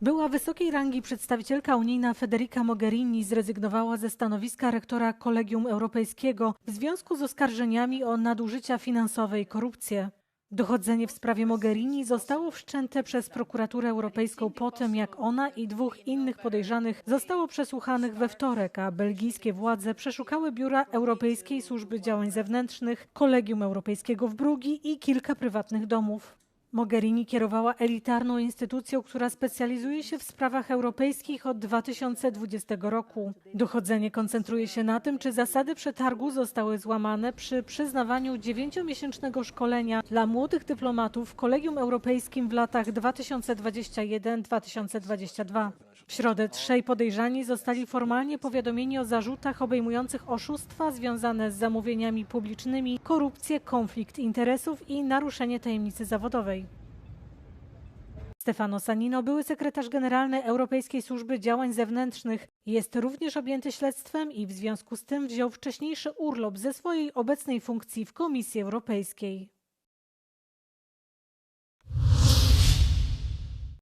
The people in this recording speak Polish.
Była wysokiej rangi przedstawicielka unijna Federica Mogherini zrezygnowała ze stanowiska rektora Kolegium Europejskiego w związku z oskarżeniami o nadużycia finansowe i korupcję. Dochodzenie w sprawie Mogherini zostało wszczęte przez prokuraturę europejską po tym, jak ona i dwóch innych podejrzanych zostało przesłuchanych we wtorek, a belgijskie władze przeszukały biura Europejskiej Służby Działań Zewnętrznych, Kolegium Europejskiego w Brugi i kilka prywatnych domów. Mogherini kierowała elitarną instytucją, która specjalizuje się w sprawach europejskich od 2020 roku. Dochodzenie koncentruje się na tym, czy zasady przetargu zostały złamane przy przyznawaniu dziewięciomiesięcznego szkolenia dla młodych dyplomatów w Kolegium Europejskim w latach 2021-2022. W środę trzej podejrzani zostali formalnie powiadomieni o zarzutach obejmujących oszustwa związane z zamówieniami publicznymi, korupcję, konflikt interesów i naruszenie tajemnicy zawodowej. Stefano Sanino, były sekretarz generalny Europejskiej Służby Działań Zewnętrznych, jest również objęty śledztwem i w związku z tym wziął wcześniejszy urlop ze swojej obecnej funkcji w Komisji Europejskiej.